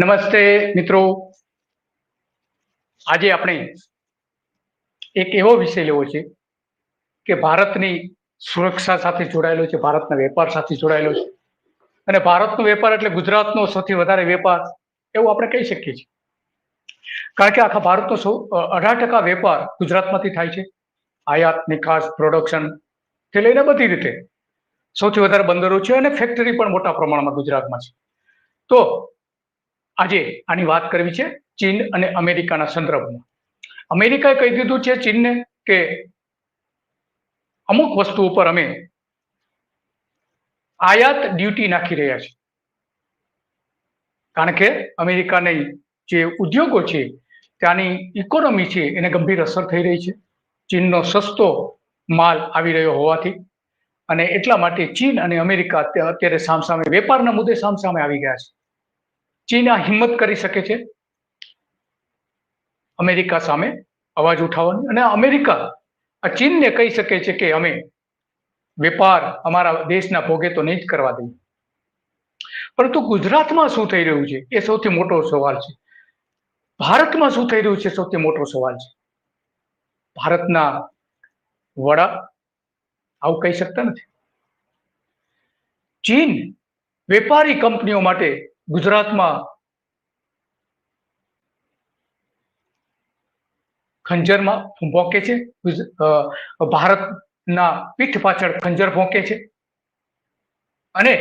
નમસ્તે મિત્રો. આજે આપણે એક એવો વિષય લેવો છે કે ભારતની સુરક્ષા સાથે જોડાયેલો છે, ભારતના વેપાર સાથે જોડાયેલો છે. અને ભારતનો વેપાર એટલે ગુજરાતનો સૌથી વધારે વેપાર એવું આપણે કહી શકીએ છીએ. કારણ કે આખા ભારતનો સૌ અઢાર ટકા વેપાર ગુજરાતમાંથી થાય છે. આયાત, નિકાસ પ્રોડક્શનથી લઈને બધી રીતે. સૌથી વધારે બંદરો છે અને ફેક્ટરી પણ મોટા પ્રમાણમાં ગુજરાતમાં છે. તો આજે આની વાત કરવી છે ચીન અને અમેરિકાના સંદર્ભમાં. અમેરિકાએ કહી દીધું છે ચીનને કે અમુક વસ્તુ ઉપર અમે આયાત ડ્યુટી નાખી રહ્યા છે કારણ કે અમેરિકાની જે ઉદ્યોગો છે, ત્યાંની ઇકોનોમી છે, એને ગંભીર અસર થઈ રહી છે. ચીનનો સસ્તો માલ આવી રહ્યો હોવાથી અને એટલા માટે ચીન અને અમેરિકા અત્યારે સામસામે, વેપારના મુદ્દે સામસામે આવી ગયા છે. ચીન આ હિંમત કરી શકે છે? અમેરિકા સામે અવાજ ઉઠાવવાની અને અમેરિકા આ ચીનને કહી શકે છે કે અમે વેપાર અમારા દેશના ભોગે તો નહીં જ કરવા દઈએ. પરંતુ ગુજરાતમાં શું થઈ રહ્યું છે? એ સૌથી મોટો સવાલ છે. ભારતમાં શું થઈ રહ્યું છે? સૌથી મોટો સવાલ છે. ભારતના વડા આવું કહી શકતા નથી. ચીન વેપારી કંપનીઓ માટે ગુજરાતમાં ખંજરમાં ભોંકે છે ભારતના પીઠ પાછળ ખંજર ભોંકે છે. અને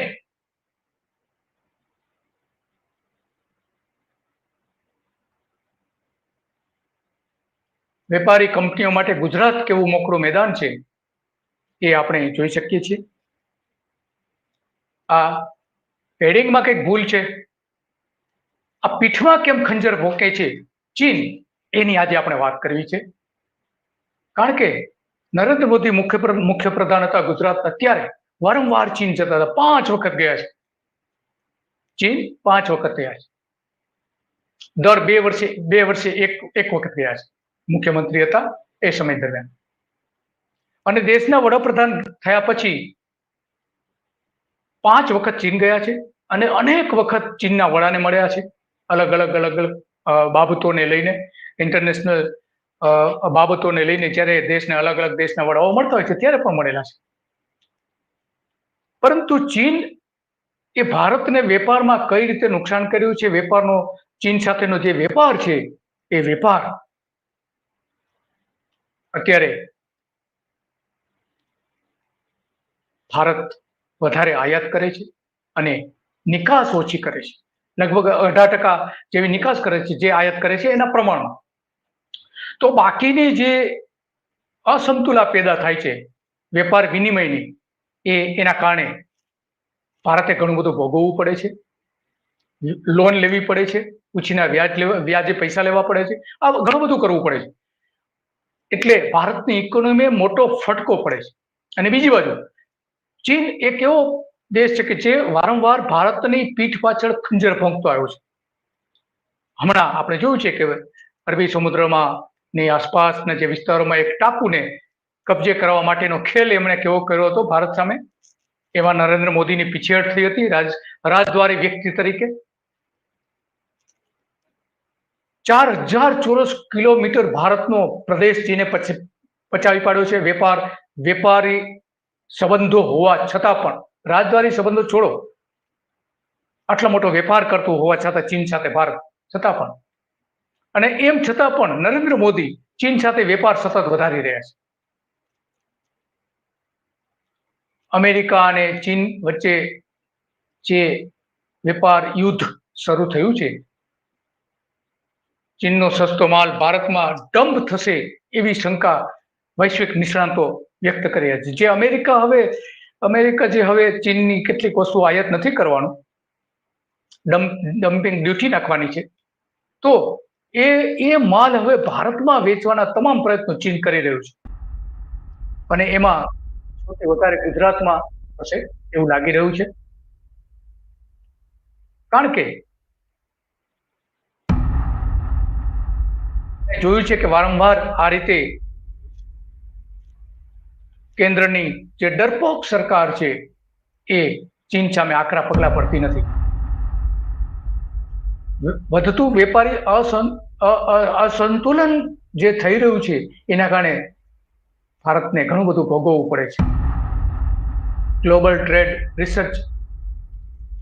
વેપારી કંપનીઓ માટે ગુજરાત કેવું મોકળું મેદાન છે, એ આપણે જોઈ શકીએ છીએ. આ પેડિંગમાં કંઈક ભૂલ છે? આ પીઠમાં કેમ ખંજર ભોકે છે? ચીન, એની આજે આપણે વાત કરવી છે. કારણ કે નરેન્દ્ર મોદી મુખ્ય મુખ્ય પ્રધાન હતા ગુજરાત અત્યારે, વારંવાર ચીન જતા હતા. પાંચ વખત ગયા છે. ચીન પાંચ વખત ગયા છે. દર બે વર્ષે બે વર્ષે એક એક વખત ગયા છે. મુખ્યમંત્રી હતા એ સમય દરમિયાન. અને દેશના વડાપ્રધાન થયા પછી પાંચ વખત ચીન ગયા છે અને અનેક વખત ચીનના વડાને મળ્યા છે. અલગ અલગ અલગ અલગ બાબતોને લઈને ઇન્ટરનેશનલ બાબતોને લઈને જ્યારે દેશને અલગ અલગ દેશના વડાઓ મળતા હોય છે ત્યારે પણ મળેલા છે. પરંતુ ચીન એ ભારતને વેપારમાં કઈ રીતે નુકસાન કર્યું છે, વેપારનો, ચીન સાથેનો જે વેપાર છે, એ વેપાર અત્યારે ભારત વધારે આયાત કરે છે અને નિકાસ ઓછી કરે છે. લગભગ અઢાર ટકા જેવી નિકાસ કરે છે, જે આયાત કરે છે એના પ્રમાણમાં. તો બાકીની જે અસમતુલા પેદા થાય છે, વેપાર વિનિમયની, એ એના કારણે ભારતે ઘણું બધું ભોગવવું પડે છે. લોન લેવી પડે છે, ઉછીના વ્યાજ લેવા, વ્યાજે પૈસા લેવા પડે છે, આ ઘણું બધું કરવું પડે છે. એટલે ભારતની ઇકોનોમી મોટો ફટકો પડે છે. અને બીજી બાજુ ચીન એક એવો દેશ છે કે જે વારંવાર ભારતની પીઠ પાછળ ખંજર ફોંકતો આવ્યો છે. હમણાં આપણે જોયું છે કે અરબી સમુદ્રમાં ની આસપાસના જે વિસ્તારોમાં એક ટાપુને કબજે કરવા માટેનો ખેલ એમણે કેવો કર્યો હતો ભારત સામે? એમાં નરેન્દ્ર મોદીની પીછેહટ થઈ હતી રાજ, રાજદ્વારી વ્યક્તિ તરીકે. ચાર હજાર ચોરસ કિલોમીટર ભારતનો પ્રદેશ ચીને પચાવી પાડ્યો છે. વેપાર, વેપારી સંબંધો હોવા છતાં પણ, રાજદ્વારી સંબંધો છોડો. આટલો મોટો વેપાર કરતો હોવા છતાં ચીન સાથે ભારત, છતાં પણ. અને એમ છતાં પણ નરેન્દ્ર મોદી ચીન સાથે વેપાર સતત વધારી રહ્યા છે. અમેરિકા અને ચીન વચ્ચે જે વેપાર યુદ્ધ શરૂ થયું છે, ચીનનો સસ્તો માલ ભારતમાં ડમ્પ થશે એવી શંકા વૈશ્વિક નિષ્ણાંતો વ્યક્ત કર્યા છે. જે અમેરિકા હવે, અમેરિકા જે હવે ચીનની કેટલીક વસ્તુ આયાત નથી કરવાનું ડમ્પિંગ ડ્યુટી નાખવાની છે, તો એ એ માલ હવે ભારતમાં વેચવાના તમામ પ્રયત્નો ચીન કરી રહ્યું છે. અને એમાં સૌથી વધારે ગુજરાતમાં હશે એવું લાગી રહ્યું છે. કારણ કે જોયું છે કે વારંવાર આ રીતે કેન્દ્રની જે ડરપોક સરકાર છે એ ચીન સામે આકરા પગલા પડતી નથી. વધતું વેપારી અસંતુલન જે થઈ રહ્યું છે, એના કારણે ભારતને ઘણું બધું ભોગવવું પડે છે. ગ્લોબલ ટ્રેડ રિસર્ચ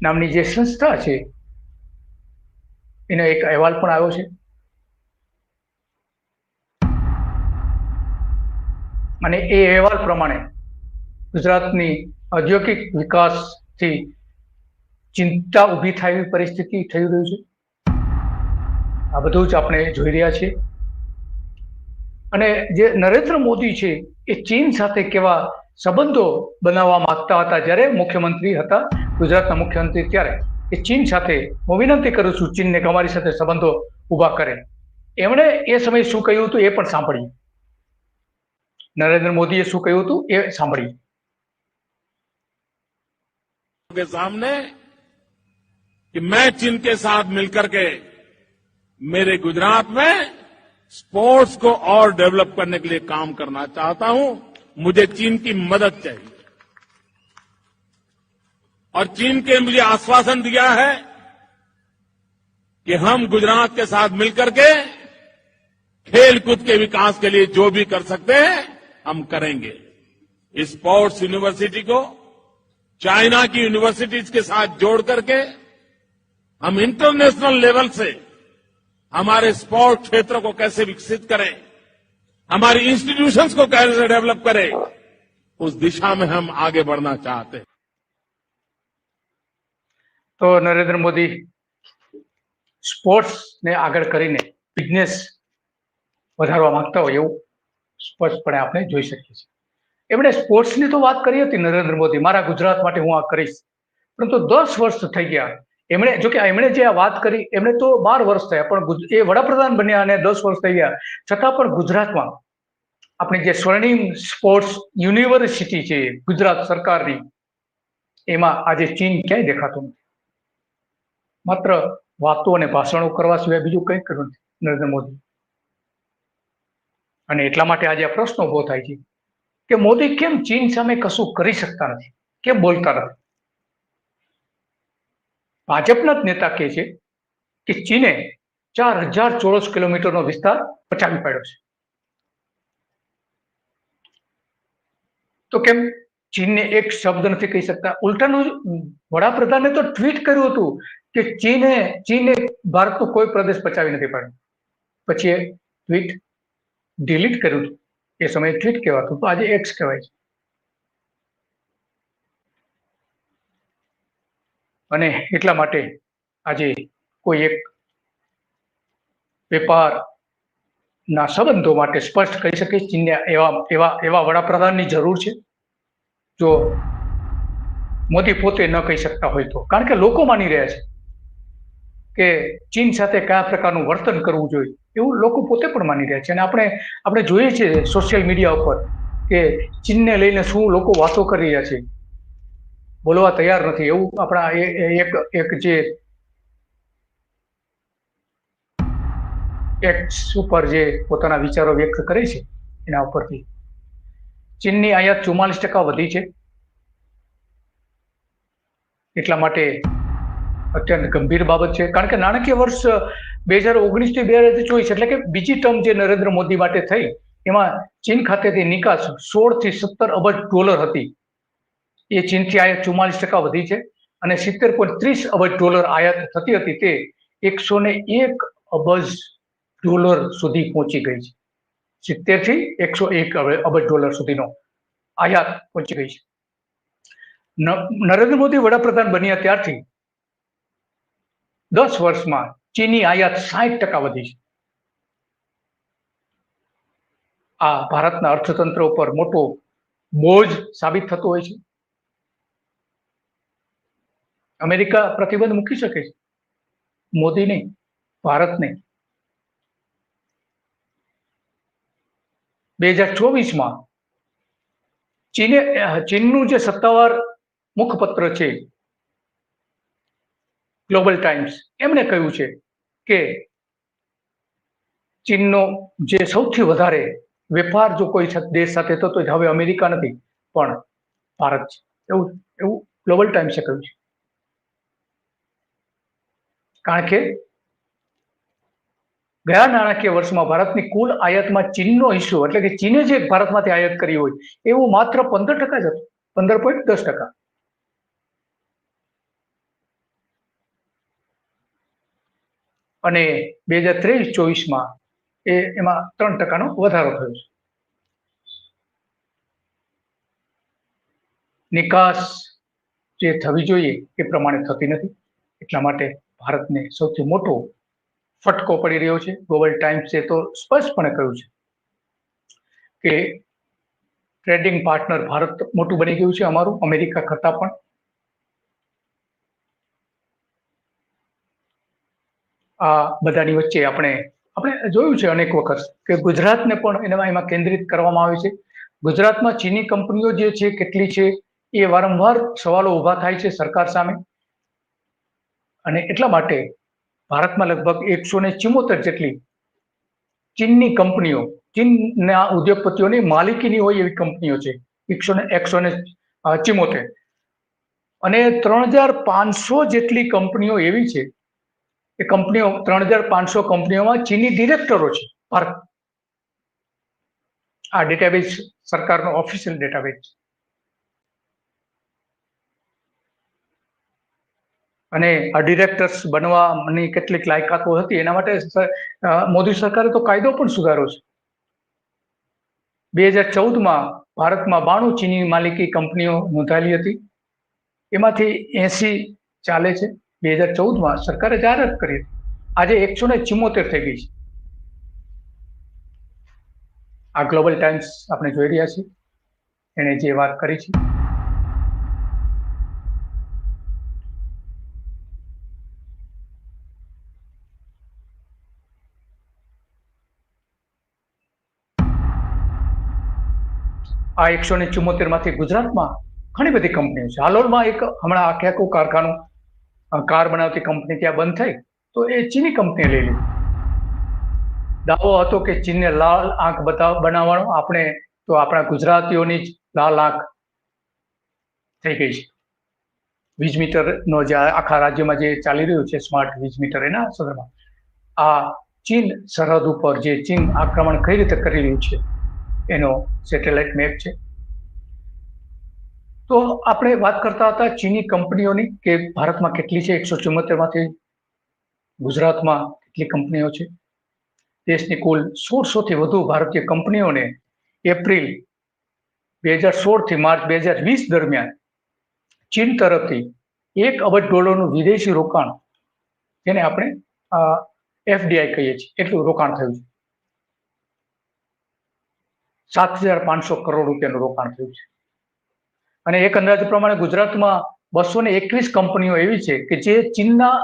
નામની જે સંસ્થા છે, એનો એક અહેવાલ પણ આવ્યો છે. અને એ અહેવાલ પ્રમાણે ગુજરાતની ઔદ્યોગિક વિકાસથી ચિંતા ઊભી થાય એવી પરિસ્થિતિ થઈ રહ્યું છે. આ બધું જ આપણે જોઈ રહ્યા છીએ. અને જે નરેન્દ્ર મોદી છે એ ચીન સાથે કેવા સંબંધો બનાવવા માંગતા હતા જ્યારે મુખ્યમંત્રી હતા, ગુજરાતના મુખ્યમંત્રી ત્યારે, એ ચીન સાથે હું વિનંતી કરું છું ચીનને કે અમારી સાથે સંબંધો ઊભા કરે. એમણે એ સમયે શું કહ્યું હતું એ પણ સાંભળીએ. નરેન્દ્ર મોદીએ શું કહ્યું હતું એ સાંભળીએ के सामने कि मैं चीन के साथ मिलकर के मेरे गुजरात में स्पोर्ट्स को और डेवलप करने के लिए काम करना चाहता हूं मुझे चीन की मदद चाहिए और चीन के मुझे आश्वासन दिया है कि हम गुजरात के साथ मिलकर के खेल कूद के विकास के लिए जो भी कर सकते हैं हम करेंगे इस स्पोर्ट्स यूनिवर्सिटी को चाइना की यूनिवर्सिटीज के साथ जोड़ करके हम इंटरनेशनल लेवल से हमारे स्पोर्ट क्षेत्र को कैसे विकसित करें हमारी इंस्टीट्यूशंस को कैसे डेवलप करें उस दिशा में हम आगे बढ़ना चाहते हैं તો નરેન્દ્ર મોદી સ્પોર્ટ્સને આગળ કરીને બિઝનેસ વધારવા માંગતા હોય એવું સ્પષ્ટપણે આપણે જોઈ શકીએ છીએ. એમણે સ્પોર્ટ્સની તો વાત કરી હતી નરેન્દ્ર મોદી, મારા ગુજરાત માટે હું આ કરીશ. પરંતુ દસ વર્ષ થઈ ગયા. એમણે, જો કે એમણે જે આ વાત કરી, એમણે તો બાર વર્ષ થયા, પણ એ વડાપ્રધાન બન્યા અને દસ વર્ષ થઈ ગયા. છતાં પણ ગુજરાતમાં આપણી જે સ્વર્ણિમ સ્પોર્ટ્સ યુનિવર્સિટી છે, ગુજરાત સરકારની, એમાં આજે ચીન ક્યાંય દેખાતું નથી. માત્ર વાતો અને ભાષણો કરવા સિવાય બીજું કંઈ કર્યું નથી નરેન્દ્ર મોદી. અને એટલા માટે આજે આ પ્રશ્ન ઊભો થાય છે કે મોદી કેમ ચીન સામે કશું કરી શકતા નથી? કેમ બોલતા નથી? ભાજપના જ નેતા કહે છે કે ચીને ચાર હજાર ચોરસ કિલોમીટરનો વિસ્તાર પચાવી પાડ્યો છે. તો કેમ ચીનને એક શબ્દ નથી કહી શકતા? ઉલટાનું વડાપ્રધાને તો ટ્વીટ કર્યું હતું કે ચીને ચીને ભારતનો કોઈ પ્રદેશ પચાવી નથી પાડ્યો. પછી ટ્વીટ ડિલીટ કર્યું હતું. એ સમયે ટ્વીટ કહેવાતું તો આજે એક્સ કહેવાય છે. અને એટલા માટે આજે કોઈ એક વેપારના સંબંધો માટે સ્પષ્ટ કહી શકે ચીનને એવા એવા એવા વડાપ્રધાનની જરૂર છે. જો મોદી પોતે ન કહી શકતા હોય તો. કારણ કે લોકો માની રહ્યા છે. કે ચીન સાથે કયા પ્રકારનું વર્તન કરવું જોઈએ, એવું લોકો પોતે પણ માની રહ્યા છે. અને આપણે આપણે જોઈએ છીએ સોશિયલ મીડિયા ઉપર કે ચીનને લઈને શું લોકો વાતો કરી રહ્યા છે. બોલવા તૈયાર નથી. એવું આપણા એક એક જે એક્સ ઉપર જે પોતાના વિચારો વ્યક્ત કરે છે, એના ઉપરથી. ચીનની આયાત ચુમ્માલીસ ટકા વધી છે. એટલા માટે અત્યંત ગંભીર બાબત છે. કારણ કે નાણાકીય વર્ષ બે હજાર ઓગણીસથી બે હજાર ચોવીસ એટલે કે બીજી ટર્મ જે નરેન્દ્ર મોદી માટે થઈ, એમાં ચીન ખાતેથી નિકાસ સોળથી સત્તર અબજ ડોલર હતી. એ ચીનથી આયાત ચુમ્માલીસ ટકા વધી છે અને સિત્તેર પોઈન્ટ ત્રીસ અબજ ડોલર આયાત થતી હતી તે એકસો ને એક અબજ ડોલર સુધી પહોંચી ગઈ છે. સિત્તેરથી એકસો એક અબજ ડોલર સુધીનો આયાત પહોંચી ગઈ છે. નરેન્દ્ર મોદી વડાપ્રધાન બન્યા ત્યારથી દસ વર્ષમાં ચીની આયાત સાઠ ટકા વધી છે. આ ભારતના અર્થતંત્ર ઉપર મોટો બોજ સાબિત થતો હોય છે. અમેરિકા પ્રતિબંધ મૂકી શકે છે. મોદી નહીં ભારત નહીં બે હજાર ચોવીસમાં ચીને ચીનનું જે સત્તાવાર મુખપત્ર છે ગ્લોબલ ટાઈમ્સ એમણે કહ્યું છે કે ચીનનો જે સૌથી વધારે વેપાર જો કોઈ દેશ સાથે થતો હવે અમેરિકા નથી, પણ ભારત છે. એવું એવું ગ્લોબલ ટાઈમ્સે કહ્યું છે. કારણ કે ગયા નાણાકીય વર્ષમાં ભારતની કુલ આયાતમાં ચીનનો હિસ્સો, એટલે કે ચીને જે ભારતમાંથી આયાત કરી હોય એવું માત્ર પંદર ટકા જ હતું. પંદર પોઈન્ટ દસ ટકા. અને બે હજાર ત્રેવીસ ચોવીસમાં એ એમાં ત્રણ ટકાનો વધારો થયો છે. નિકાસ જે થવી જોઈએ એ પ્રમાણે થતી નથી. એટલા માટે ભારતને સૌથી મોટો ફટકો પડી રહ્યો છે. ગ્લોબલ ટાઈમ્સે તો સ્પષ્ટપણે કહ્યું છે કે ટ્રેડિંગ પાર્ટનર ભારત મોટું બની ગયું છે અમારું. અમેરિકા કરતાં પણ આ બધાની વચ્ચે આપણે આપણે જોયું છે અનેક વખત કે ગુજરાતને પણ એમાં એમાં કેન્દ્રિત કરવામાં આવે છે. ગુજરાતમાં ચીની કંપનીઓ જે છે, કેટલી છે, એ વારંવાર સવાલો ઊભા થાય છે સરકાર સામે. અને એટલા માટે ભારતમાં લગભગ એકસો ને ચિમોતેર જેટલી ચીનની કંપનીઓ, ચીનના ઉદ્યોગપતિઓની માલિકીની હોય એવી કંપનીઓ છે. એકસો ને એકસો ને ચિમોતેર. અને ત્રણ હજાર પાંચસો જેટલી કંપનીઓ એવી છે એ કંપનીઓ, ત્રણ હજાર પાંચસો કંપનીઓમાં ચીની ડિરેક્ટરો છે. ભારત આ ડેટાબેઝ સરકારનો ઓફિશિયલ ડેટાબેઝ અને આ ડિરેક્ટર્સ બનવાની કેટલીક લાયકાતો હતી, એના માટે મોદી સરકારે તો કાયદો પણ સુધારો છે. બે હજાર ચૌદમાં ભારતમાં બાણું ચીની માલિકી કંપનીઓ નોંધાયેલી હતી. એમાંથી એસી ચાલે છે. બે હજાર ચૌદમાં સરકારે જાહેરાત કરી. આજે એકસો ને ચુમ્મોતેર થઈ ગઈ છે. આ ગ્લોબલ ટાઈમ્સ આપણે જોઈ રહ્યા છીએ. એણે જે વાત કરી છે. આ એકસો ને ચુમ્મોતેરમાંથી ગુજરાતમાં ઘણી બધી કંપનીઓ છે. હાલોલમાં એક હમણાં આખે આખું કારખાનું કાર બનાવતી કંપની ત્યાં બંધ થઈ, તો એ ચીની કંપનીએ લઈ લીધી. દાવો હતો કે ચીનને લાલ આંખ બતાવ બનાવવાનો. આપણે તો આપણા ગુજરાતીઓની જ લાલ આંખ થઈ ગઈ છે. વીજ મીટરનો જે આખા રાજ્યમાં જે ચાલી રહ્યું છે, સ્માર્ટ વીજ મીટર એના સંદર્ભમાં. આ ચીન સરહદ ઉપર જે ચીન આક્રમણ કઈ રીતે કરી રહ્યું છે, એનો સેટેલાઇટ મેપ છે. તો આપણે વાત કરતા હતા ચીની કંપનીઓની કે ભારતમાં કેટલી છે? એકસો ચુમ્મોતેરમાંથી ગુજરાતમાં કેટલી કંપનીઓ છે? દેશની કુલ સોળસો થી વધુ ભારતીય કંપનીઓને એપ્રિલ બે હજાર સોળથી માર્ચ બે હજાર વીસ દરમિયાન ચીન તરફથી એક અબજ ડોલરનું વિદેશી રોકાણ જેને આપણે એફડીઆઈ કહીએ છીએ. એટલું રોકાણ થયું છે. સાત હજાર પાંચસો કરોડ રૂપિયાનું રોકાણ થયું છે. અને એક અંદાજ પ્રમાણે ગુજરાતમાં બસો ને એકવીસ કંપનીઓ એવી છે કે જે ચીનના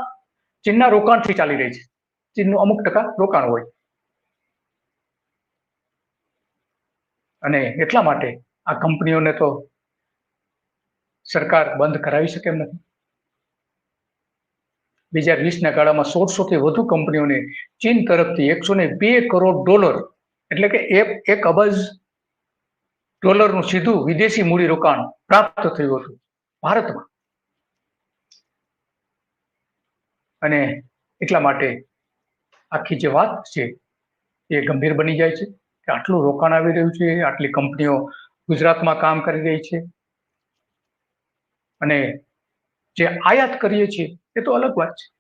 ચીનના રોકાણથી ચાલી રહી છે. ચીનનું અમુક ટકા રોકાણ હોય. અને એટલા માટે આ કંપનીઓને તો સરકાર બંધ કરાવી શકે એમ નથી. બે હજાર વીસના ગાળામાં સોળસો થી વધુ કંપનીઓને ચીન તરફથી એકસો ને બે કરોડ ડોલર, એટલે કે એક અબજ ડોલરનું સીધું વિદેશી મૂડી રોકાણ પ્રાપ્ત થયું હતું ભારતમાં. અને એટલા માટે આખી જે વાત છે એ ગંભીર બની જાય છે કે આટલું રોકાણ આવી રહ્યું છે, આટલી કંપનીઓ ગુજરાતમાં કામ કરી રહી છે. અને જે આયાત કરીએ છીએ એ તો અલગ વાત છે.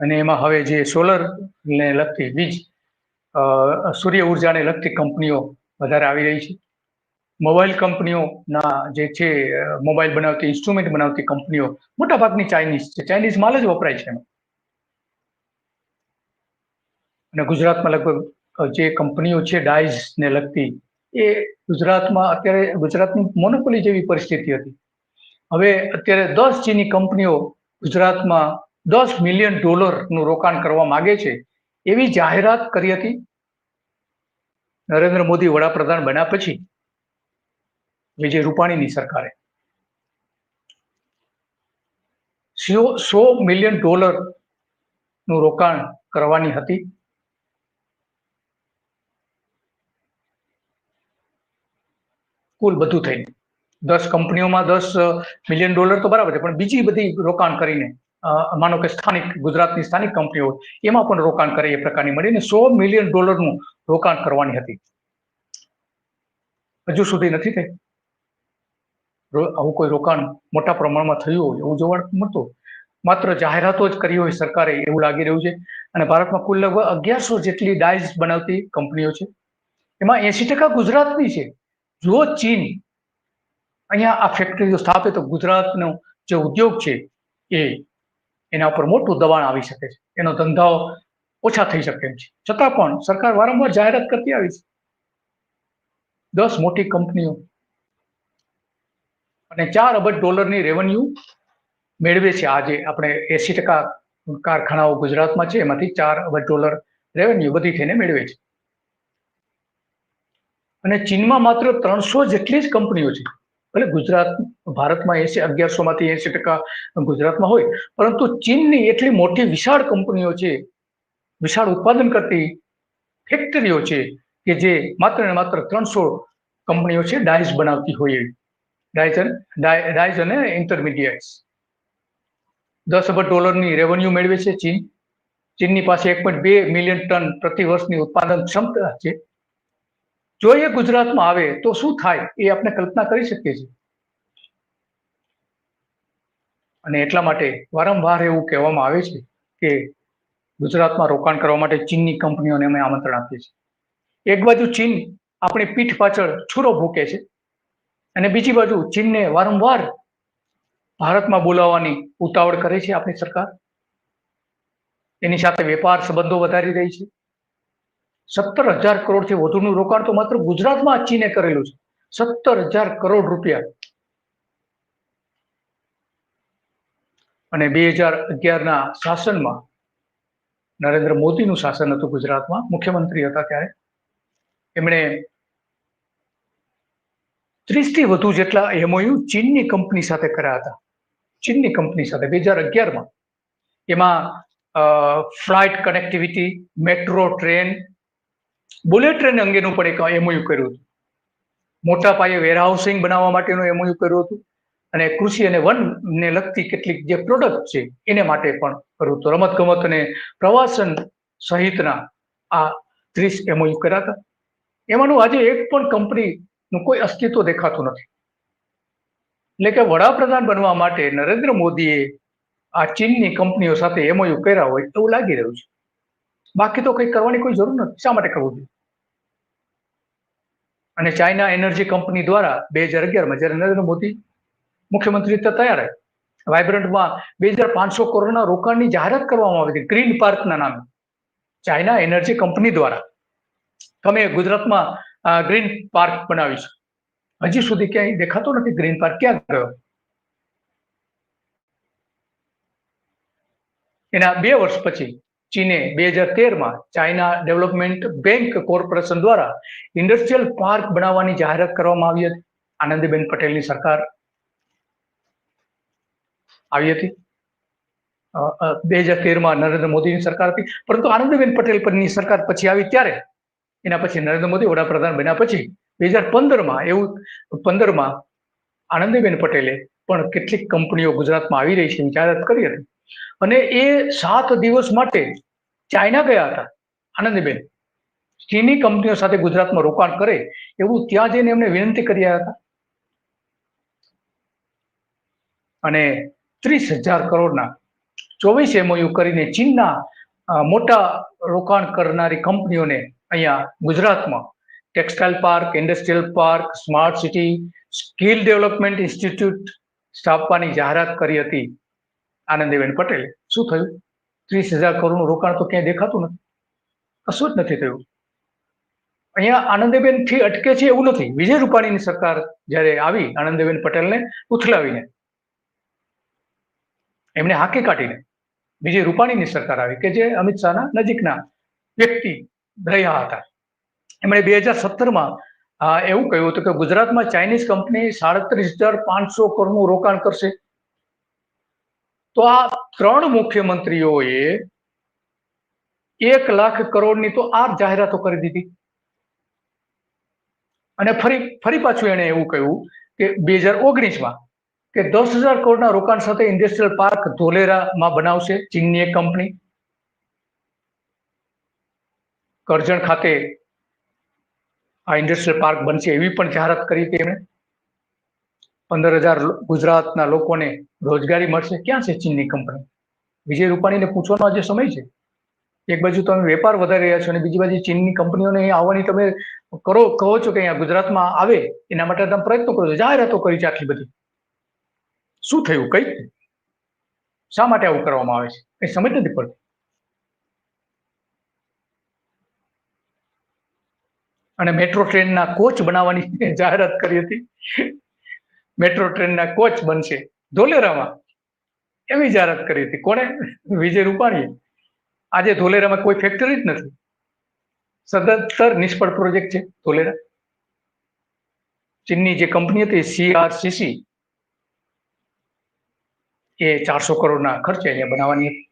અને એમાં હવે જે સોલર ને લગતી વીજ સૂર્ય ઉર્જાને લગતી કંપનીઓ વધારે આવી રહી છે. મોબાઈલ કંપનીઓના જે છે મોબાઈલ બનાવતી ઇન્સ્ટ્રુમેન્ટ બનાવતી કંપનીઓ મોટાભાગની ચાઇનીઝ છે. ચાઇનીઝ માલ જ વપરાય છે એમાં. અને ગુજરાતમાં લગભગ જે કંપનીઓ છે ડાઇઝ ને લગતી, એ ગુજરાતમાં અત્યારે, ગુજરાતની મોનોપોલી જેવી પરિસ્થિતિ હતી. હવે અત્યારે દસ ચીની કંપનીઓ ગુજરાતમાં દસ મિલિયન ડોલરનું રોકાણ કરવા માંગે છે, એવી જાહેરાત કરી હતી? નરેન્દ્ર મોદી વડાપ્રધાન બન્યા પછી વિજય રૂપાણીની સરકારે. સો મિલિયન ડોલરનું રોકાણ કરવાની હતી. કુલ બધું થઈને. દસ કંપનીઓમાં દસ મિલિયન ડોલર તો બરાબર છે, પણ બીજી બધી રોકાણ કરીને માનો કે સ્થાનિક, ગુજરાતની સ્થાનિક કંપનીઓ એમાં પણ રોકાણ કરે એ પ્રકારની મળીને સો મિલિયન ડોલરનું રોકાણ કરવાની હતી. હજુ સુધી નથી થઈ. આવું કોઈ રોકાણ મોટા પ્રમાણમાં થયું હોય એવું જોવા મળતું માત્ર જાહેરાતો જ કરી હોય સરકારે એવું લાગી રહ્યું છે. અને ભારતમાં કુલ લગભગ અગિયારસો જેટલી ડાઇઝ બનાવતી કંપનીઓ છે. એમાં એસી ટકા ગુજરાતની છે. જો ચીન. અહીંયા આ ફેક્ટરીઓ સ્થાપે તો ગુજરાતનો જે ઉદ્યોગ છે એ એના ઉપર મોટું દબાણ આવી શકે છે. એનો ધંધાઓ ઓછા થઈ શકે એમ છે. છતાં પણ સરકાર વારંવાર જાહેરાત કરતી આવી છે. દસ મોટી કંપનીઓ અને ચાર અબજ ડોલરની રેવન્યુ મેળવે છે. આજે આપણે એસી ટકા કારખાનાઓ ગુજરાતમાં છે. એમાંથી ચાર અબજ ડોલર રેવન્યુ બધી થઈને મેળવે છે. અને ચીનમાં માત્ર ત્રણસો જેટલી જ કંપનીઓ છે. ભલે ગુજરાત, ભારતમાં એસી અગિયારસો માંથી એસી ટકા ગુજરાતમાં હોય. પરંતુ ચીનની એટલી મોટી વિશાળ કંપનીઓ છે, વિશાળ ઉત્પાદન કરતી ફેક્ટરીઓ છે કે જે માત્ર ને માત્ર ત્રણસો કંપનીઓ છે ડાયસ બનાવતી હોય. ડાયસ ડાયસ અને ઇન્ટરમીડિયેટ્સ દસ અબજ ડોલરની રેવન્યુ મેળવે છે ચીન. ચીનની પાસે એક પોઈન્ટ બે મિલિયન ટન પ્રતિ વર્ષની ઉત્પાદન ક્ષમતા છે. જો એ ગુજરાતમાં આવે, તો શું થાય? એ આપણે કલ્પના કરી શકીએ છીએ. અને એટલા માટે વારંવાર એવું કહેવામાં આવે છે કે ગુજરાતમાં રોકાણ કરવા માટે ચીનની કંપનીઓને અમે આમંત્રણ આપીએ છીએ. એક બાજુ ચીન આપણી પીઠ પાછળ છૂરો ભૂકે છે અને બીજી બાજુ ચીનને વારંવાર ભારતમાં બોલાવવાની ઉતાવળ કરે છે આપણી સરકાર. એની સાથે વેપાર સંબંધો વધારી રહી છે. સત્તર હજાર કરોડથી વધુનું રોકાણ તો માત્ર ગુજરાતમાં ચીને કરેલું છે. સત્તર હજાર કરોડ રૂપિયા. અને બે હજાર અગિયારના શાસનમાં નરેન્દ્ર મોદીનું શાસન હતું ગુજરાતમાં. મુખ્યમંત્રી હતા ત્યારે. એમણે ત્રીસથી વધુ જેટલા એમઓયુ ચીનની કંપની સાથે કર્યા હતા. ચીનની કંપની સાથે બે હજાર અગિયારમાં. એમાં flight connectivity, metro, train bullet train અંગેનું પણ એક એમઓયુ કર્યું હતું. મોટા પાયે વેરહાઉસિંગ બનાવવા માટેનું એમઓયુ કર્યું હતું. અને કૃષિ અને વનને લગતી કેટલીક જે પ્રોડક્ટ છે, એને માટે પણ કર્યું હતું. રમત ગમત અને પ્રવાસન સહિતના આ ત્રીસ એમઓયુ કર્યા હતા એમાંનું આજે એક પણ કંપનીનું કોઈ અસ્તિત્વ દેખાતું નથી. એટલે કે વડાપ્રધાન બનવા માટે નરેન્દ્ર મોદીએ આ ચીનની કંપનીઓ સાથે એમઓયુ કર્યા હોય એવું લાગી રહ્યું છે. બાકી તો કંઈ કરવાની કોઈ જરૂર નથી. શા માટે કરવું જોઈએ? અને ચાઇના એનર્જી કંપની દ્વારા બે હજાર અગિયારમાં જ્યારે નરેન્દ્ર મોદી મુખ્યમંત્રી રીતે તૈયાર વાઇબ્રન્ટમાં બે હજાર પાંચસો કરોડના રોકાણની જાહેરાત કરવામાં આવી હતી, ગ્રીન પાર્કના નામે. ચાઇના એનર્જી કંપની દ્વારા. તમે ગુજરાતમાં ગ્રીન પાર્ક બનાવીશું હજી સુધી ક્યાંય દેખાતો નથી ગ્રીન પાર્ક. ક્યાં ગયો? એના બે વર્ષ પછી ચીને બે હજાર તેરમાં ચાઇના ડેવલપમેન્ટ બેંક કોર્પોરેશન દ્વારા ઇન્ડસ્ટ્રીયલ પાર્ક બનાવવાની જાહેરાત કરવામાં આવી હતી. આનંદીબેન પટેલની સરકાર આવી હતી. બે હજાર તેરમાં નરેન્દ્ર મોદીની સરકાર હતી. પરંતુ આનંદીબેન પટેલ પરની સરકાર પછી આવી ત્યારે, એના પછી નરેન્દ્ર મોદી વડાપ્રધાન બન્યા પછી બે હજાર પંદરમાં એવું, પંદરમાં આનંદીબેન પટેલે પણ કેટલીક કંપનીઓ ગુજરાતમાં આવી રહી છે એની જાહેરાત કરી હતી. અને એ સાત દિવસ માટે ચાઇના ગયા હતા, આનંદીબેન. ચીની કંપનીઓ સાથે ગુજરાતમાં રોકાણ કરે એવું ત્યાં જઈને એમને વિનંતી કરી આવ્યા હતા. અને ત્રીસ હજાર કરોડના ચોવીસ એમઓયુ કરીને ચીનના મોટા રોકાણ કરનારી કંપનીઓને અહીંયા ગુજરાતમાં textile park, industrial park, smart city, skill development institute સ્થાપવાની જાહેરાત કરી હતી. આનંદીબેન પટેલે, શું થયું? ત્રીસ હજાર કરોડનું રોકાણ તો ક્યાંય દેખાતું નથી. કશું જ નથી થયું. અહીંયા આનંદીબેનથી અટકે છે એવું નથી. વિજય રૂપાણીની સરકાર જ્યારે આવી, આનંદીબેન પટેલને ઉથલાવીને, એમને હાંકી કાઢીને વિજય રૂપાણીની સરકાર આવી કે જે અમિત શાહના નજીકના વ્યક્તિ રહ્યા હતા. એમણે બે હજાર સત્તરમાં એવું કહ્યું હતું કે ગુજરાતમાં ચાઇનીઝ કંપની સાડત્રીસ હજાર પાંચસો કરોડનું રોકાણ કરશે. તો આ ત્રણ મુખ્યમંત્રીઓએ એક લાખ કરોડની તો આ જાહેરાતો કરી દીધી. અને ફરી ફરી પાછું એણે એવું કહ્યું કે બે હજાર ઓગણીસમાં કે દસ હજાર કરોડના રોકાણ સાથે ઇન્ડસ્ટ્રીયલ પાર્ક ધોલેરામાં બનાવશે ચીનની એક કંપની. કરજણ ખાતે આ ઇન્ડસ્ટ્રીયલ પાર્ક બનશે એવી પણ જાહેરાત કરી હતી એમણે. પંદર હજાર ગુજરાતના લોકોને રોજગારી મળશે ક્યાં છે ચીનની કંપની? વિજય રૂપાણીને પૂછવાનો આજે સમય છે. એક બાજુ તમે વેપાર વધારી રહ્યા છો અને બીજી બાજુ ચીનની કંપનીઓને આવવાની તમે કરો, કહો છો કે અહીંયા ગુજરાતમાં આવે, એના માટે તમે પ્રયત્નો કરો છો. જાહેરાતો કરી છે આટલી બધી. શું થયું? કઈ? શા માટે આવું કરવામાં આવે છે? કઈ સમજ નથી પડતી. અને મેટ્રો ટ્રેનના કોચ બનાવવાની જાહેરાત કરી હતી. મેટ્રો ટ્રેનના કોચ બનશે. ધોલેરામાં એવી જાહેરાત કરી હતી. કોણે? વિજય રૂપાણીએ. આજે ધોલેરામાં કોઈ ફેક્ટરી જ નથી. સદંતર નિષ્ફળ પ્રોજેક્ટ છે ધોલેરા. ચીનની જે કંપની હતી સીઆરસીસી એ ચારસો કરોડના ખર્ચે અહીંયા બનાવવાની હતી.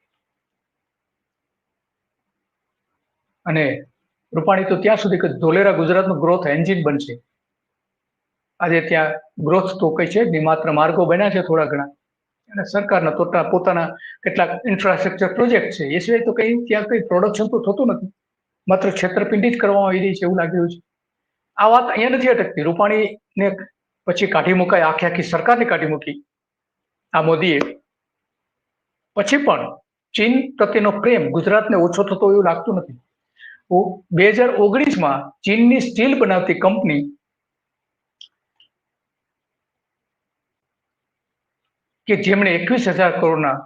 અને રૂપાણી તો ત્યાં સુધી કે ધોલેરા ગુજરાતનું ગ્રોથ એન્જિન બનશે. આજે ત્યાં ગ્રોથ તો કઈ છે માત્ર માર્ગો બન્યા છે થોડા ઘણા. અને સરકારના તોટા પોતાના કેટલાક ઇન્ફ્રાસ્ટ્રક્ચર પ્રોજેક્ટ છે, એ સિવાય તો કઈ ત્યાં કઈ પ્રોડક્શન તો થતું નથી. માત્ર છેતરપિંડી જ કરવામાં આવી રહી છે એવું લાગી રહ્યું છે. આ વાત અહીંયા નથી અટકતી. રૂપાણીને પછી કાઢી મુકાય આખી આખી સરકારને કાઢી મૂકી. આ મોદીએ. પછી પણ ચીન પ્રત્યેનો પ્રેમ ગુજરાતને ઓછો થતો એવું લાગતું નથી. બે હજાર ઓગણીસમાં ચીનની સ્ટીલ બનાવતી કંપની કે જેમણે એકવીસ હજાર કરોડના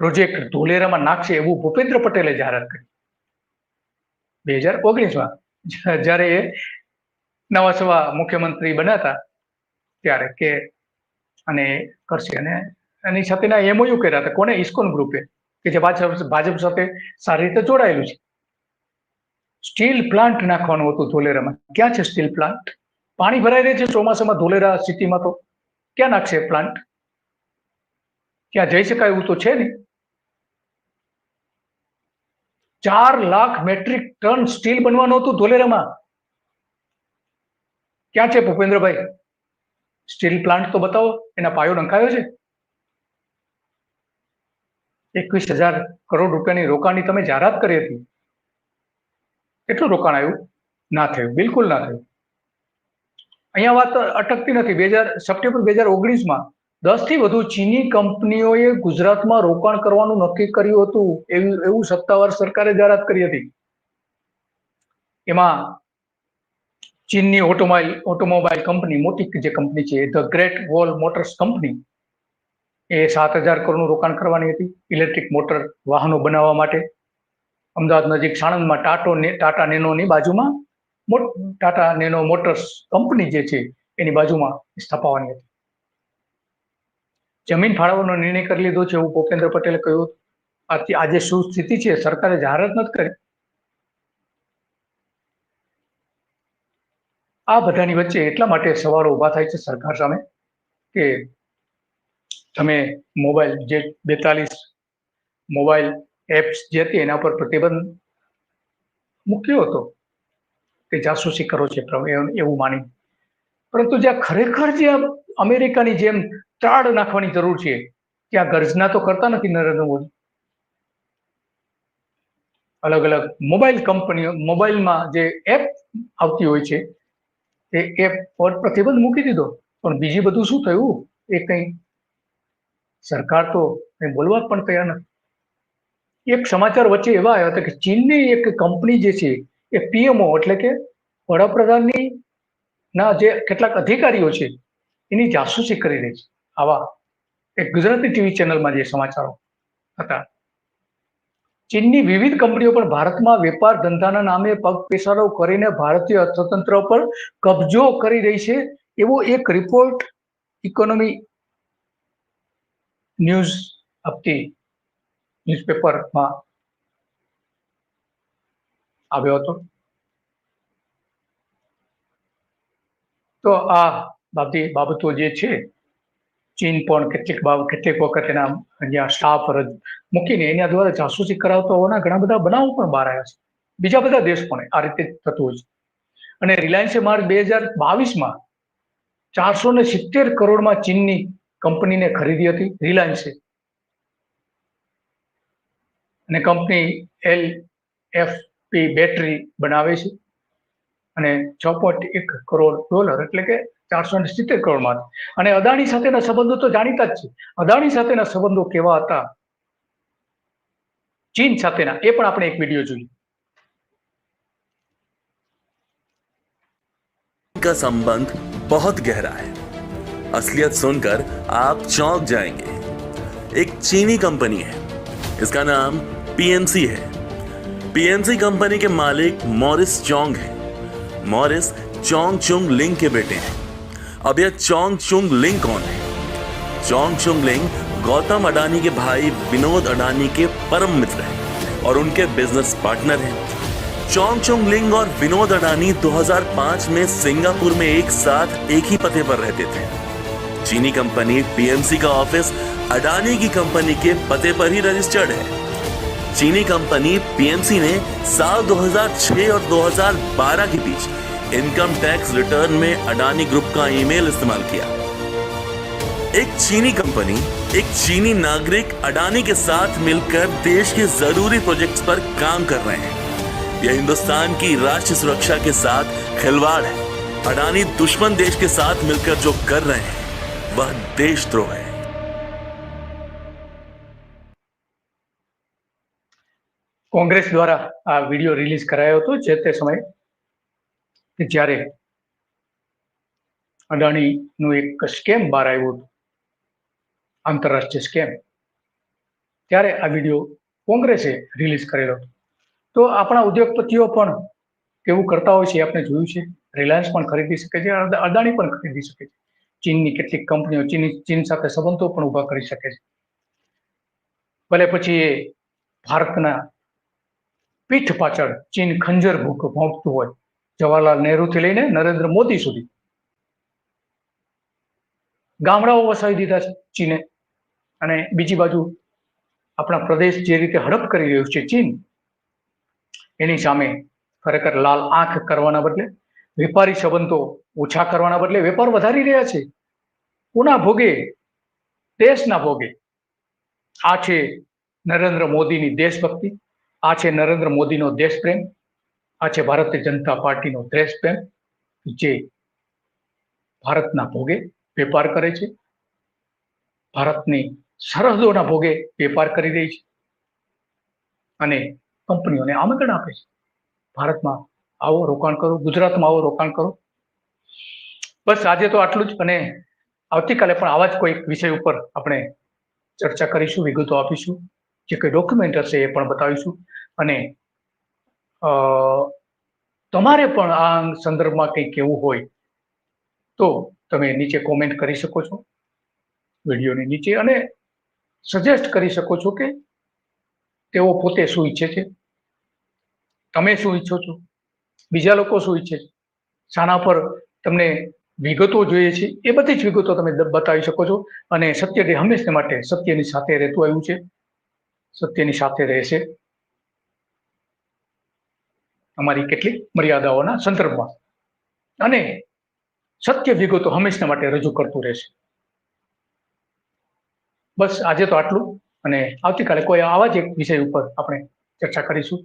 પ્રોજેક્ટ ધોલેરામાં નાખશે એવું ભૂપેન્દ્ર પટેલે જાહેરાત કરી. બે હજાર ઓગણીસમાં જ્યારે એ નવા સવા મુખ્યમંત્રી બન્યા હતા ત્યારે કે અને કરશે અને એની સાથેના એમઓયુ કર્યા હતા. કોને? ઇસ્કોન ગ્રુપે, કે જે ભાજપ સાથે સારી રીતે જોડાયેલું છે. સ્ટીલ પ્લાન્ટ નાખવાનું હતું ધોલેરામાં. ક્યાં છે સ્ટીલ પ્લાન્ટ? પાણી ભરાઈ રહે છે ચોમાસામાં ધોલેરા સિટીમાં તો. ક્યાં નાખશે પ્લાન્ટ? ત્યાં જઈ શકાય એવું તો છે નહીં ચાર લાખ મેટ્રિક ટન સ્ટીલ બનવાનું હતું ધોલેરામાં. ક્યાં છે ભૂપેન્દ્રભાઈ? સ્ટીલ પ્લાન્ટ તો બતાવો, એના પાયો નંખાયો છે. એકવીસ હજાર કરોડ રૂપિયાની રોકાણની તમે જાહેરાત કરી હતી. કેટલું રોકાણ આવ્યું? ના થયું, બિલકુલ ના થયું. અહીંયા વાત અટકતી નથી. બે હજાર, સપ્ટેમ્બર બે હજાર ઓગણીસમાં દસથી વધુ ચીની કંપનીઓએ ગુજરાતમાં રોકાણ કરવાનું નક્કી કર્યું હતું એવું એવું સત્તાવાર સરકારે જાહેરાત કરી હતી. એમાં ચીનની ઓટોમાઇલ ઓટોમોબાઈલ કંપની, મોટી જે કંપની છે, the Great Wall Motors company, એ સાત હજાર કરોડનું રોકાણ કરવાની હતી ઇલેક્ટ્રિક મોટર વાહનો બનાવવા માટે. અમદાવાદ નજીક સાણંદમાં ટાટો ટાટા નેનોની બાજુમાં ટાટા નેનો મોટર્સ કંપની જે છે, એની બાજુમાં સ્થાપવાની હતી. જમીન ફાળવવાનો નિર્ણય કરી લીધો છે. એવું ભૂપેન્દ્ર પટેલે કહ્યું આજે શું સ્થિતિ છે? સરકારે જાહેરાત નથી કરી? આ બધાની વચ્ચે એટલા માટે સવાલો ઊભા થાય છે સરકાર સામે કે તમે મોબાઈલ જે બેતાલીસ મોબાઈલ એપ્સ જે હતી એના પર પ્રતિબંધ મૂક્યો હતો કે જાસૂસી કરો છે. એવું માની. પરંતુ જ્યાં ખરેખર જે અમેરિકાની જેમ ત્રાડ નાખવાની જરૂર છે. ત્યાં ગર્જના તો કરતા નથી નરેન્દ્ર મોદી. અલગ અલગ મોબાઈલ કંપનીઓ, મોબાઈલમાં જે એપ આવતી હોય છે, એ એપ પર પ્રતિબંધ મૂકી દીધો. પણ બીજી બધું શું થયું? એ કંઈ સરકાર તો કંઈ બોલવા પણ તૈયાર નથી. એક સમાચાર વચ્ચે એવા આવ્યા હતા કે ચીનની એક કંપની જે છે, એ પીએમઓ એટલે કે વડાપ્રધાનની ના જે કેટલાક અધિકારીઓ છે, એની જાસૂસી કરી રહી છે. આવા એક ગુજરાતી ટીવી ચેનલમાં જે સમાચારો હતા. ચીનની વિવિધ કંપનીઓ પણ ભારતમાં વેપાર ધંધાના નામે પગ પેસારો કરીને ભારતીય અર્થતંત્ર પર કબજો કરી રહી છે એવો એક રિપોર્ટ ઇકોનોમી ન્યૂઝ આપતી ન્યૂઝપેપરમાં આવ્યો હતો. તો આ બધી બાબતો જે છે ચીન પણ કેટલીક બાબત કેટલીક વખત એના અહીંયા સ્ટાફ મૂકીને એના દ્વારા જાસૂસી કરાવતા હોવાના ઘણા બધા બનાવો પણ બહાર આવ્યા છે. બીજા બધા દેશ પણ આ રીતે થતું હોય છે. અને રિલાયન્સે માર્ચ બે હજાર બાવીસમાં ચારસો ને સિત્તેર કરોડમાં ચીનની કંપનીને ખરીદી હતી, રિલાયન્સે. અને company L F P battery બનાવે છે. અને છ પોઈન્ટ એક કરોડ ડોલર એટલે કે ચારસો ને સિત્તેર કરોડમાં અને અદાણી સાથેના સંબંધો તો જાણીતા જ છે અદાણી સાથેના સંબંધો કેવા હતા ચીન સાથેના એ પણ આપણે એક વિડીયો જોઈએ का संबंध बहुत गहरा है असलियत सुनकर आप चौंक जाएंगे एक चीनी कंपनी है इसका नाम पीएमसी है पीएमसी कंपनी के मालिक मॉरिस चोंग है मॉरिस चोंग चुंग लिंग के बेटे हैं अब यह चोंग चुंग लिंग कौन है? चोंग चुंग लिंग गौतम अडानी के भाई विनोद अडानी के परम मित्र हैं और उनके बिज़नेस पार्टनर हैं। चोंग चुंग लिंग और विनोद अडानी 2005 में सिंगापुर में एक साथ एक ही पते पर रहते थे। चीनी कंपनी पीएमसी का ऑफ़िस अडानी की कंपनी के पते पर ही रजिस्टर्ड है। चीनी कंपनी पीएमसी ने साल 2006 और 2012 के बीच इनकम टैक्स रिटर्न में अडानी ग्रुप का ईमेल इस्तेमाल किया एक चीनी कंपनी एक चीनी नागरिक अडानी के साथ मिलकर देश के जरूरी प्रोजेक्ट्स पर काम कर रहे हैं यह हिंदुस्तान की राष्ट्रीय सुरक्षा के साथ खिलवाड़ है अडानी दुश्मन देश के साथ मिलकर जो कर रहे हैं वह देशद्रोह है કોંગ્રેસ દ્વારા આ વિડીયો રિલીઝ કરાયો હતો જે તે સમયે કે જ્યારે અદાણીનું એક સ્કેમ બહાર આવ્યું હતું, આંતરરાષ્ટ્રીય સ્કેમ, ત્યારે આ વીડિયો કોંગ્રેસે રિલીઝ કરેલો તો આપણા ઉદ્યોગપતિઓ પણ કેવું કરતા હોય છે આપણે જોયું છે. રિલાયન્સ પણ ખરીદી શકે છે અદાણી પણ ખરીદી શકે છે. ચીનની કેટલીક કંપનીઓ, ચીની, ચીન સાથે સંબંધો પણ ઊભા કરી શકે છે. ભલે પછી એ ભારતના પીઠ પાછળ ચીન ખંજર ભૂખ ભોંકતું હોય. જવાહરલાલ નહેરુથી લઈને નરેન્દ્ર મોદી સુધી. ગામડાઓ વસાવી દીધા છે ચીને. અને બીજી બાજુ આપણા પ્રદેશ જે રીતે હડપ કરી રહ્યું છે ચીન, એની સામે ખરેખર લાલ આંખ કરવાના બદલે, વેપારી સંબંધો ઓછા કરવાના બદલે વેપાર વધારી રહ્યા છે. કોના ભોગે? દેશના ભોગે. આ છે નરેન્દ્ર મોદીની દેશભક્તિ, આ છે નરેન્દ્ર મોદીનો દેશ પ્રેમ આ છે ભારતીય જનતા પાર્ટીનો દ્રેસ પ્રેમ જે ભારતના ભોગે વેપાર કરે છે. ભારતની સરહદોના ભોગે વેપાર કરી રહી છે. અને કંપનીઓને આમંત્રણ આપે છે. ભારતમાં આવો રોકાણ કરો, ગુજરાતમાં આવો રોકાણ કરો. બસ આજે તો આટલું જ અને આવતીકાલે પણ આવા જ કોઈ વિષય ઉપર આપણે ચર્ચા કરીશું, વિગતો આપીશું. જે કોઈ ડોક્યુમેન્ટ હશે એ પણ બતાવીશું. અને તમારે પણ આ સંદર્ભમાં કંઈ કહેવું હોય તો તમે નીચે કોમેન્ટ કરી શકો છો, વિડીયોની નીચે. અને સજેસ્ટ કરી શકો છો કે તેઓ પોતે શું ઈચ્છે છે. તમે શું ઈચ્છો છો? બીજા લોકો શું ઈચ્છે છે? શાના પર તમને વિગતો જોઈએ છે. એ બધી જ વિગતો તમે બતાવી શકો છો. અને સત્ય હંમેશને હંમેશા માટે સત્યની સાથે રહેતું આવ્યું છે. સત્યની સાથે રહેશે. અમારી કેટલીક મર્યાદાઓના સંદર્ભમાં. અને સત્ય વિગતો હંમેશા માટે રજૂ કરતું રહેશે. બસ આજે તો આટલું. અને આવતીકાલે કોઈ આવા જ એક વિષય ઉપર આપણે ચર્ચા કરીશું.